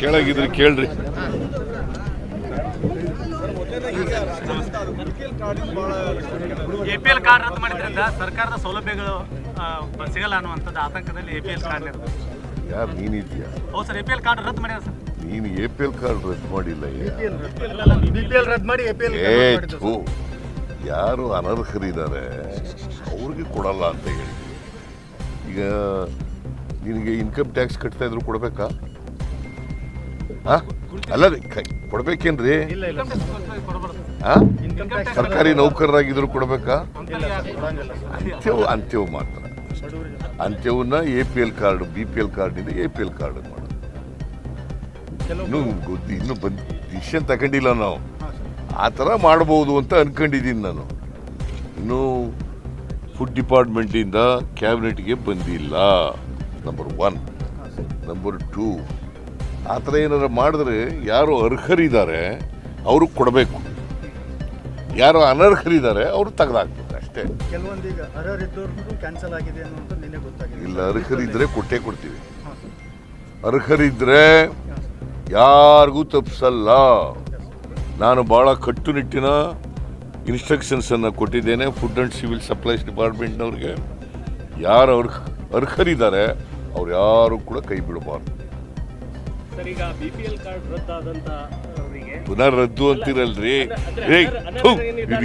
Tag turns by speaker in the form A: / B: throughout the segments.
A: ಕೇಳಾಗಿದ್ರೆ ಕೇಳ್ರಿ.
B: A P L card ರದ್ದು ಮಾಡಿದ್ರಿಂದ ಸರ್ಕಾರದ ಸೌಲಭ್ಯಗಳು ಸಿಗಲ್ಲ ಅನ್ನುವಂಥದ್ದು ಆತಂಕದಲ್ಲಿ ಎ ಪಿ ಎಲ್ ಕಾರ್ಡ್
A: ಯಾರು ನೀನಿದ್ಯಾ
B: ಹೌದು sir A P L card ರದ್ದು ಮಾಡ್ಯಾರ ಸರ್.
A: ನೀನು ಎ ಪಿ ಎಲ್ ಕಾರ್ಡ್ ರದ್ದು ಮಾಡಿಲ್ಲ
C: ಬಿ ಪಿ ಎಲ್ ರದ್ದು ಮಾಡಿ ಎ ಪಿ ಎಲ್
A: ಏ ಥು, ಯಾರು ಅನರ್ಹರಿದ್ದಾರೆ ಅವ್ರಿಗೆ ಕೊಡಲ್ಲ ಅಂತ ಹೇಳಿ. ಈಗ ನಿನಗೆ ಇನ್ಕಮ್ ಟ್ಯಾಕ್ಸ್ ಕಟ್ತಾ ಇದ್ರು ಕೊಡ್ಬೇಕಾ? ಅಲ್ಲ ರೀ, ಕ- ಕೊಡ್ಬೇಕೇನ್ರಿ? ಸರ್ಕಾರಿ ನೌಕರರಾಗಿದ್ರು ಕೊಡ್ಬೇಕಾ. ಅಂತ್ಯವು ಅಂತ್ಯವು ಮಾತ್ರ. ಅಂತ್ಯವನ್ನ A P L card B P L ಕಾರ್ಡಿಂದ ಎ ಪಿ ಎಲ್ ಕಾರ್ಡ್ ಮಾಡೋದು.
C: ಇನ್ನು
A: ಇನ್ನೂ ಗೊತ್ತು ಇನ್ನೂ ಬಂದ್ ಡಿಸಿಷನ್ ತಗೊಂಡಿಲ್ಲ ನಾವು. ಆ ಥರ ಮಾಡ್ಬೋದು ಅಂತ ಅನ್ಕೊಂಡಿದ್ದೀನಿ ನಾನು. ಇನ್ನು ಫುಡ್ ಡಿಪಾರ್ಟ್ಮೆಂಟಿಂದ ಕ್ಯಾಬಿನೆಟ್ಗೆ ಬಂದಿಲ್ಲ. ನಂಬರ್ ಒನ್ ನಂಬರ್ ಟೂ ಆ ಥರ ಏನಾದ್ರು ಮಾಡಿದ್ರೆ ಯಾರು ಅರ್ಹರಿದ್ದಾರೆ ಅವ್ರಿಗೆ ಕೊಡಬೇಕು. ಯಾರು ಅನರ್ಹರಿದ್ದಾರೆ ಅವರು ತೆಗೆದಾಕ್ಬೇಕು ಅಷ್ಟೇ.
C: ಕೆಲವೊಂದೀಗ ಅರ್ಹರಿದ್ದವ್ರದ್ದು ಕ್ಯಾನ್ಸಲ್ ಆಗಿದೆ ಅನ್ನೋದು ನಿನ್ನೆ ಗೊತ್ತಾಗಿದೆ.
A: ಇಲ್ಲ ಅರ್ಹರಿದ್ದರೆ ಕೊಟ್ಟೇ ಕೊಡ್ತೀವಿ. ಅರ್ಹರಿದ್ದರೆ ಯಾರಿಗೂ ತಪ್ಪಿಸಲ್ಲ ನಾನು ಭಾಳ ಕಟ್ಟುನಿಟ್ಟಿನ ಇನ್ಸ್ಟ್ರಕ್ಷನ್ಸ್ ಅನ್ನು ಕೊಟ್ಟಿದ್ದೇನೆ ಫುಡ್ ಅಂಡ್ ಸಿವಿಲ್ ಸಪ್ಲೈಸ್ ಡಿಪಾರ್ಟ್ಮೆಂಟ್ನವ್ರಿಗೆ ಯಾರು ಅರ್ಹ ಅರ್ಹರಿದ್ದಾರೆ ಅವ್ರು ಯಾರು ಕೂಡ ಕೈ ಬಿಡಬಾರ್ದು.
D: ಸರ್ ಈಗ ಬಿ ಪಿ ಎಲ್ ಕಾರ್ಡ್ ರದ್ದಾದಂತ ಅವರಿಗೆ.
A: ಪುನಃ ರದ್ದು ಅಂತಿರಲ್ರಿ. ಏ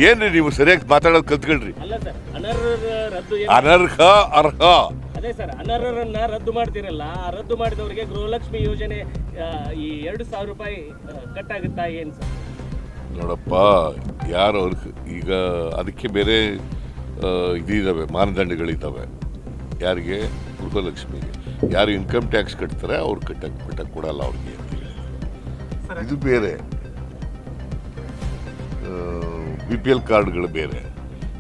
A: ಏನ್ರಿ ನೀವು ಸರಿಯಾಗಿ ಮಾತಾಡೋದು ಕಲ್ತ್ಕೊಳ್ರಿ. ಅನರ್ಹ ಅರ್ಹ.
D: ಅದೇ ಸರ್ ಅನರ್ಹರನ್ನ ರದ್ದು ಮಾಡ್ತಿರಲ್ಲ ರದ್ದು ಮಾಡಿದವರಿಗೆ ಗೃಹಲಕ್ಷ್ಮಿ ಯೋಜನೆ ಈ ಎರಡು ಸಾವಿರ ರೂಪಾಯಿ ಕಟ್ ಆಗುತ್ತಾ ಏನ್ ಸರ್?
A: ನೋಡಪ್ಪ ಯಾರು ಅವ್ರ ಈಗ ಅದಕ್ಕೆ ಬೇರೆ ಇದಿದ್ದಾವೆ ಮಾನದಂಡಗಳಿದ್ದಾವೆ ಯಾರಿಗೆ? ಗೃಹಲಕ್ಷ್ಮಿಗೆ. ಯಾರು ಇನ್ಕಮ್ ಟ್ಯಾಕ್ಸ್ ಕಟ್ತಾರೆ ಅವ್ರು ಕಟ್ಟಕ್ಕೆ ಬಿಟ್ಟಕ್ಕೆ ಕೊಡಲ್ಲ ಅವ್ರಿಗೆ. ಇದು ಬೇರೆ. ಬಿ ಪಿ ಎಲ್ ಕಾರ್ಡ್ಗಳು ಬೇರೆ.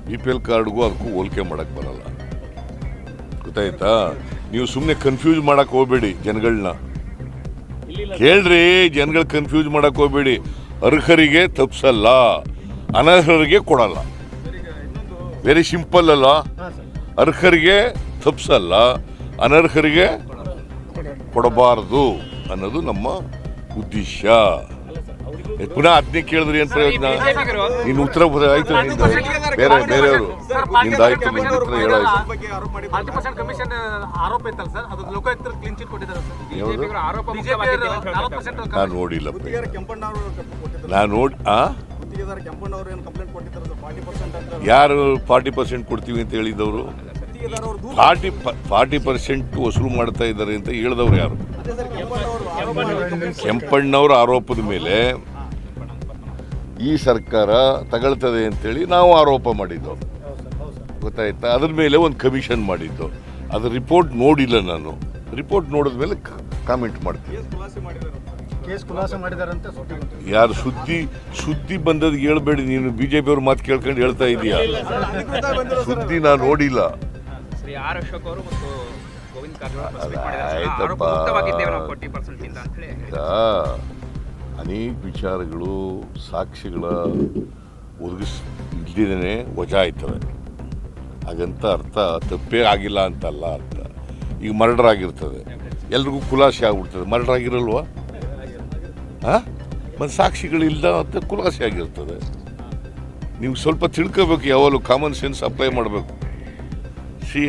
A: ಬಿ ಪಿ ಎಲ್ ಕಾರ್ಡ್ಗೂ ಅದಕ್ಕೂ ಹೋಲಿಕೆ ಮಾಡೋಕ್ಕೆ ಬರಲ್ಲ. ಗೊತ್ತಾಯ್ತಾ? ನೀವು ಸುಮ್ಮನೆ ಕನ್ಫ್ಯೂಸ್ ಮಾಡಕ್ಕೆ ಹೋಗ್ಬೇಡಿ ಜನಗಳನ್ನ ಕೇಳ್ರಿ ಜನಗಳು ಕನ್ಫ್ಯೂಸ್ ಮಾಡೋಕ್ಕೆ ಹೋಗಬೇಡಿ. ಅರ್ಹರಿಗೆ ತಪ್ಸಲ್ಲ. ಅನರ್ಹರಿಗೆ ಕೊಡಲ್ಲ. ವೆರಿ ಸಿಂಪಲ್ ಅಲ್ಲ. ಅರ್ಹರಿಗೆ ತಪ್ಸಲ್ಲ. ಅನರ್ಹರಿಗೆ ಕೊಡಬಾರದು ಅನ್ನೋದು ನಮ್ಮ ಉದ್ದೇಶ. ಪುನಃ ಅದನ್ನೇ ಕೇಳಿದ್ರಿ ಏನ್ ಪ್ರಯೋಜನ? ನಿನ್ನ ಉತ್ತರ ಬರ- ಆಯ್ತು ನಿಂದು ಬೇರೆ ಬೇರೆಯವರು. ನಿಂದಾಯ್ತು ನಿನ್ನ ಉತ್ತರ ಹೇಳಾಯ್ತು.
B: ಫಾರ್ಟಿ ಪರ್ಸೆಂಟ್ ಕಮಿಷನ್ ಆರೋಪ ಇತ್ತಲ್ಲ ಸರ್? ಅದು ಲೋಕಾಯುಕ್ತರು ಕ್ಲೀನ್ ಚಿಟ್ ಕೊಟ್ಟಿದ್ದಾರೆ ಸರ್.
A: ಯಾವ್ದು?
B: ಆರೋಪ ನಲವತ್ತು ಪರ್ಸೆಂಟ್
A: ನಾನು ನೋಡಿಲ್ಲ
E: ಗುತ್ತಿಗೆದಾರ ಕೆಂಪಣ್ಣವರು ಕೊಟ್ಟಿದ್ದಾರೆ.
A: ನಾನು ನೋಡಿ ಆ? ಯಾರು ಫಾರ್ಟಿ ಪರ್ಸೆಂಟ್ ಕೊಡ್ತೀವಿ ಅಂತ ಹೇಳಿದವರು ಫಾರ್ಟಿ ಫಾರ್ಟಿ ಪರ್ಸೆಂಟ್ ವಸೂಲು ಮಾಡ್ತಾ ಇದ್ದಾರೆ ಅಂತ ಹೇಳಿದವರು ಯಾರು?
E: ಕೆಂಪಣ್ಣವರು
A: ಆರೋಪದ ಮೇಲೆ ಈ ಸರ್ಕಾರ ತಗೊಳ್ತದೆ ಅಂತೇಳಿ ನಾವು ಆರೋಪ ಮಾಡಿದ್ದು.
C: ಹೌದು ಸರ್ ಹೌದು ಸರ್
A: ಗೊತ್ತಾಯ್ತಾ? ಅದ್ರ ಮೇಲೆ ಒಂದು ಕಮಿಷನ್ ಮಾಡಿದ್ದು. ಅದ್ರ ರಿಪೋರ್ಟ್ ನೋಡಿಲ್ಲ ನಾನು. ರಿಪೋರ್ಟ್ ನೋಡಿದ ಮೇಲೆ ಕಾಮೆಂಟ್ ಮಾಡ್ತೀನಿ. ಯಾರು ಸುದ್ದಿ ಸುದ್ದಿ ಬಂದದ್ದು ಹೇಳ್ಬೇಡಿ. ನೀನು ಬಿಜೆಪಿ ಅವ್ರ ಮಾತು ಕೇಳ್ಕೊಂಡು ಹೇಳ್ತಾ ಇದೀಯಾ? ಸುದ್ದಿ ನಾನು ನೋಡಿಲ್ಲ.
F: ಶ್ರೀ ಆರ್ ಅಶೋಕ್ ಅವರು ಮತ್ತು ಗೋವಿಂದ್
A: ಈಗ ಅನೇಕ ವಿಚಾರಗಳು ಸಾಕ್ಷಿಗಳ ಒದಗಿಸ್ ಇಲ್ದಿದೇ ವಜಾ ಆಯ್ತವೆ. ಹಾಗಂತ ಅರ್ಥ ತಪ್ಪೇ ಆಗಿಲ್ಲ ಅಂತಲ್ಲ ಅರ್ಥ. ಈಗ ಮರ್ಡರ್ ಆಗಿರ್ತದೆ. ಎಲ್ರಿಗೂ ಖುಲಾಸೆ ಆಗ್ಬಿಡ್ತದೆ. ಮರ್ಡರ್ ಆಗಿರಲ್ವಾ? ಹಾಂ ಮತ್ತು ಸಾಕ್ಷಿಗಳಿಲ್ದ ಅಂತ ಖುಲಾಸೆ ಆಗಿರ್ತದೆ. ನೀವು ಸ್ವಲ್ಪ ತಿಳ್ಕೋಬೇಕು ಯಾವಾಗಲೂ ಕಾಮನ್ ಸೆನ್ಸ್ ಅಪ್ಲೈ ಮಾಡಬೇಕು. ಸಿ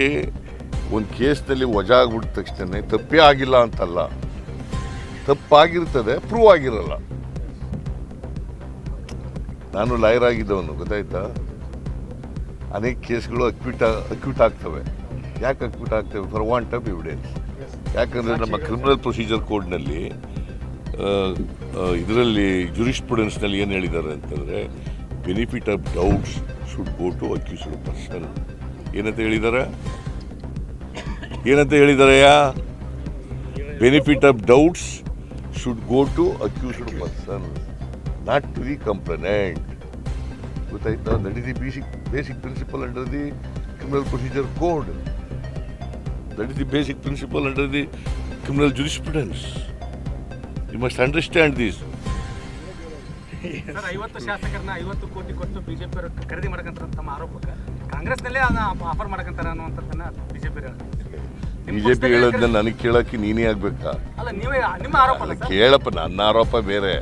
A: ಒಂದು ಕೇಸ್ನಲ್ಲಿ ವಜಾ ಆಗ್ಬಿಟ್ಟ ತಕ್ಷಣ ತಪ್ಪೇ ಆಗಿಲ್ಲ ಅಂತಲ್ಲ. ತಪ್ಪಾಗಿರ್ತದೆ ಪ್ರೂವ್ ಆಗಿರಲ್ಲ. ನಾನು ಲಾಯರ್ ಆಗಿದ್ದವನು, ಗೊತ್ತಾಯ್ತಾ? ಅನೇಕ ಕೇಸ್ಗಳು ಅಕ್ಯೂಟ್ ಅಕ್ಯೂಟ್ ಆಗ್ತವೆ. ಯಾಕೆ ಅಕ್ಯೂಟ್ ಆಗ್ತವೆ? ಫಾರ್ ವಾಂಟ್ ಆಫ್ ಎವಿಡೆನ್ಸ್ ಯಾಕಂದರೆ ನಮ್ಮ ಕ್ರಿಮಿನಲ್ ಪ್ರೊಸೀಜರ್ ಕೋಡ್ನಲ್ಲಿ ಇದರಲ್ಲಿ ಜುರಿಸ್ಪ್ರುಡೆನ್ಸ್ನಲ್ಲಿ ಏನು ಹೇಳಿದ್ದಾರೆ ಅಂತಂದರೆ benefit of doubts should go to accused person ಏನಂತ ಹೇಳಿದ್ದಾರೆ ಏನಂತ ಹೇಳಿದಾರೆಯಾ benefit of doubts should go to accused person not to the complainant ಗೊತ್ತಾಯ್ತಾ? That is the basic basic principle under the criminal procedure code that is the basic principle under the criminal jurisprudence you must understand this
B: ಐವತ್ತು ಶಾಸಕರನ್ನ ಐವತ್ತು ಕೋಟಿ ಕೊಟ್ಟು BJP ಖರೀದಿ ಮಾಡ್ಕಂತ ತಮ್ಮ ಆರೋಪಕ್ಕೆ. ಕಾಂಗ್ರೆಸ್ನಲ್ಲೇ ಅದನ್ನ ಆಫರ್ ಮಾಡಕಂತಾರ ಅನ್ನುವಂಥದ್ದನ್ನ ಬಿಜೆಪಿ
A: ಬಿಜೆಪಿ ಹೇಳೋದನ್ನ ನನಗೆ ಕೇಳಕ್ಕೆ ನೀನೇ ಆಗ್ಬೇಕಾ?
B: ಅಲ್ಲ ನೀವೇ ನಿಮ್ಮ ಆರೋಪ ಅಲ್ಲ
A: ಕೇಳಪ್ಪ ನನ್ನ ಆರೋಪ ಬೇರೆ.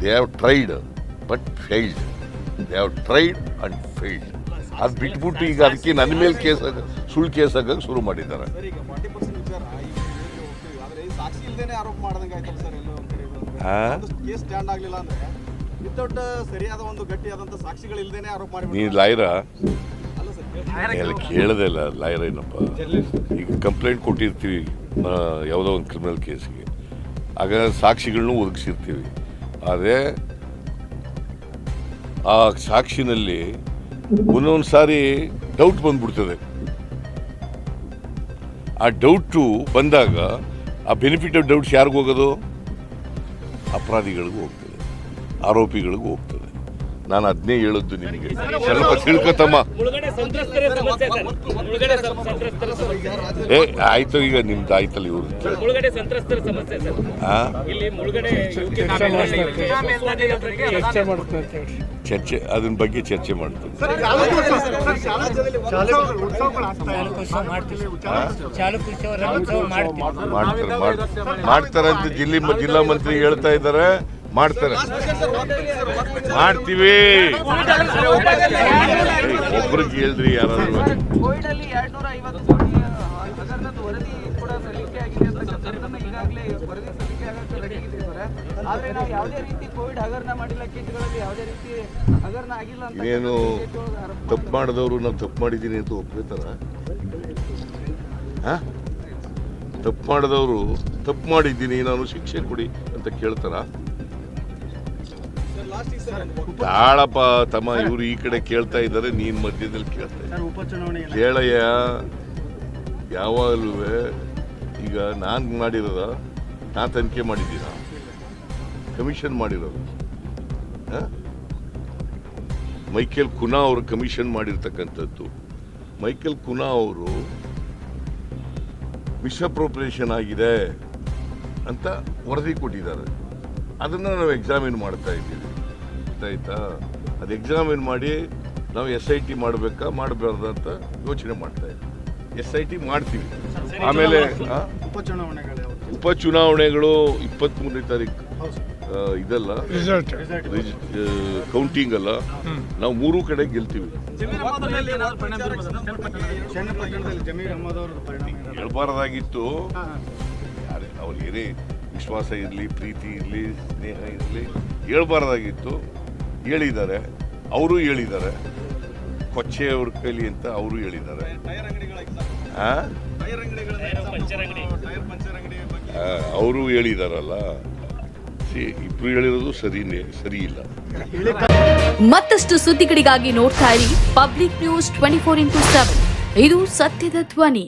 A: They have tried but failed they have tried and failed ಅದು ಬಿಟ್ಬಿಟ್ಟು ಈಗ ಅದಕ್ಕೆ ನನ್ನ ಮೇಲೆ ಕೇಸ್ ಸುಳ್ಳು ಕೇಸ್ ಹಾಕಕ್ಕೆ ಶುರು ಮಾಡಿದ್ದಾರೆ.
E: ಸಾಕ್ಷಿ ಇಲ್ದೇನೆ ಆರೋಪ ಮಾಡ್ದಂಗೆ ಆಯ್ತಲ್ಲ ಸರ್ ಎಲ್ಲೋ ಕೇಸ್ ಸ್ಟ್ಯಾಂಡ್ ಆಗಲಿಲ್ಲ ಅಂದ್ರೆ ವಿತೌಟ್ ಸರಿಯಾದ ಒಂದು ಗಟ್ಟಿಯಾದಂತ ಸಾಕ್ಷಿಗಳು ಆರೋಪ ಮಾಡಿ
A: ನೀನು ಲಾಯರಾ? ಎಲ್ಲ ಕೇಳದೆ ಇಲ್ಲ ಲಾಯರ್ ಏನಪ್ಪ? ಈಗ ಕಂಪ್ಲೇಂಟ್ ಕೊಟ್ಟಿರ್ತೀವಿ ಯಾವುದೋ ಒಂದು ಕ್ರಿಮಿನಲ್ ಕೇಸಿಗೆ ಆಗ ಸಾಕ್ಷಿಗಳನ್ನೂ ಒದಗಿಸಿರ್ತೀವಿ. ಆದರೆ ಆ ಸಾಕ್ಷಿನಲ್ಲಿ ಒಂದೊಂದು ಸಾರಿ ಡೌಟ್ ಬಂದ್ಬಿಡ್ತದೆ. ಆ ಡೌಟು ಬಂದಾಗ ಆ ಬೆನಿಫಿಟ್ ಆಫ್ ಡೌಟ್ಸ್ ಯಾರಿಗೋಗೋದು ಅಪರಾಧಿಗಳಿಗೂ ಹೋಗ್ತದೆ. ಆರೋಪಿಗಳಿಗೂ ಹೋಗ್ತದೆ. ನಾನು ಅದನ್ನೇ ಹೇಳದ್ದು ನಿಮಗೆ. ಸ್ವಲ್ಪ ತಿಳ್ಕೊತಮ್ಮ ಏ ಆಯ್ತು ಈಗ ನಿಮ್ದು ಆಯ್ತಲ್ಲ ಇವರು. ಚರ್ಚೆ ಅದನ್ನ ಬಗ್ಗೆ ಚರ್ಚೆ ಮಾಡ್ತೀನಿ ಮಾಡ್ತಾರೆ ಮಾಡ್- ಮಾಡ್ತಾರೆ ಅಂತ ಜಿಲ್ಲೆ ಜಿಲ್ಲಾ ಮಂತ್ರಿ ಹೇಳ್ತಾ ಇದ್ದಾರೆ. ಮಾಡ್ತಾರೆ. ಮಾಡ್ತೀವಿ. ಒಬ್ರು ಹೇಳ್ರಿ ಯಾರಾದ್ರೂ ಇನ್ನೇನು ತಪ್ಪು ಮಾಡಿದವರು ನಾವು ತಪ್ಪು ಮಾಡಿದ್ದೀನಿ ಅಂತ ಒಪ್ಕೋತಾರ ತಪ್ಪು ಮಾಡಿದವರು ತಪ್ಪು ಮಾಡಿದ್ದೀನಿ ನಾನು ಶಿಕ್ಷೆ ಕೊಡಿ ಅಂತ ಕೇಳ್ತಾರ? ತಾಳಪ್ಪ, ತಮ್ಮ ಇವ್ರು ಈ ಕಡೆ ಕೇಳ್ತಾ ಇದ್ದಾರೆ, ನೀನ್ ಮಧ್ಯದಲ್ಲಿ ಕೇಳ್ತಾ ಇದ್ದಾರೆ ಕೇಳಯ್ಯ, ಯಾವಾಗಲೂ ಈಗ ನಾನು ಮಾಡಿರೋದ? ನಾ ತನಿಖೆ ಮಾಡಿದ್ದೀನ? ಕಮಿಷನ್ ಮಾಡಿರೋದು. ಮೈಕೆಲ್ ಕುನಾ ಅವರು ಕಮಿಷನ್ ಮಾಡಿರ್ತಕ್ಕಂಥದ್ದು. ಮೈಕೆಲ್ ಕುನಾ ಅವರು ಮಿಸ್ಅಪ್ರೋಪ್ರಿಯೇಷನ್ ಆಗಿದೆ ಅಂತ ವರದಿ ಕೊಟ್ಟಿದ್ದಾರೆ. ಅದನ್ನು ನಾವು ಎಕ್ಸಾಮಿನ್ ಮಾಡ್ತಾ ಇದ್ದೀವಿ. ಗೊತ್ತಾಯ್ತಾ ಅದು ಎಕ್ಸಾಮಿನ್ ಮಾಡಿ ನಾವು ಎಸ್ ಐ ಟಿ ಮಾಡಬೇಕಾ ಮಾಡಬಾರ್ದ ಅಂತ ಯೋಚನೆ ಮಾಡ್ತಾ ಇದ್ದೀವಿ ಎಸ್ ಐ ಟಿ ಮಾಡ್ತೀವಿ. ಆಮೇಲೆ ಉಪ
C: ಉಪಚುನಾವಣೆಗಳು ಇಪ್ಪತ್ತ್
A: ಮೂರನೇ ಇಪ್ಪತ್ತ್ಮೂರನೇ ತಾರೀಕು. ಇದಲ್ಲ?
C: ರಿಸಲ್ಟ್
A: ಕೌಂಟಿಂಗ್ ಅಲ್ಲ? ನಾವು ಮೂರು ಕಡೆ ಗೆಲ್ತೀವಿ? ಹೇಳ್ಬಾರ್ದಾಗಿತ್ತು. ಅವ್ರಿಗೆ ಏನೇ ವಿಶ್ವಾಸ ಇರಲಿ ಪ್ರೀತಿ ಇರಲಿ ಸ್ನೇಹ ಇರಲಿ ಹೇಳ್ಬಾರ್ದಾಗಿತ್ತು. ಹೇಳಿದ್ದಾರೆ, ಅವರು ಹೇಳಿದ್ದಾರೆ. ಕೊಚ್ಚೆಯವ್ರ ಕೈಲಿ ಅಂತ ಅವರು ಹೇಳಿದ್ದಾರೆ. ಅವರು ಹೇಳಿದಾರಲ್ಲ. ಇಬ್ರು ಹೇಳಿರೋದು ಸರಿನೇ ಸರಿ ಇಲ್ಲ.
G: ಮತ್ತಷ್ಟು ಸುದ್ದಿಗಳಿಗಾಗಿ ನೋಡ್ತಾ ಇರಿ public news twenty four into seven. ಇದು ಸತ್ಯದ ಧ್ವನಿ.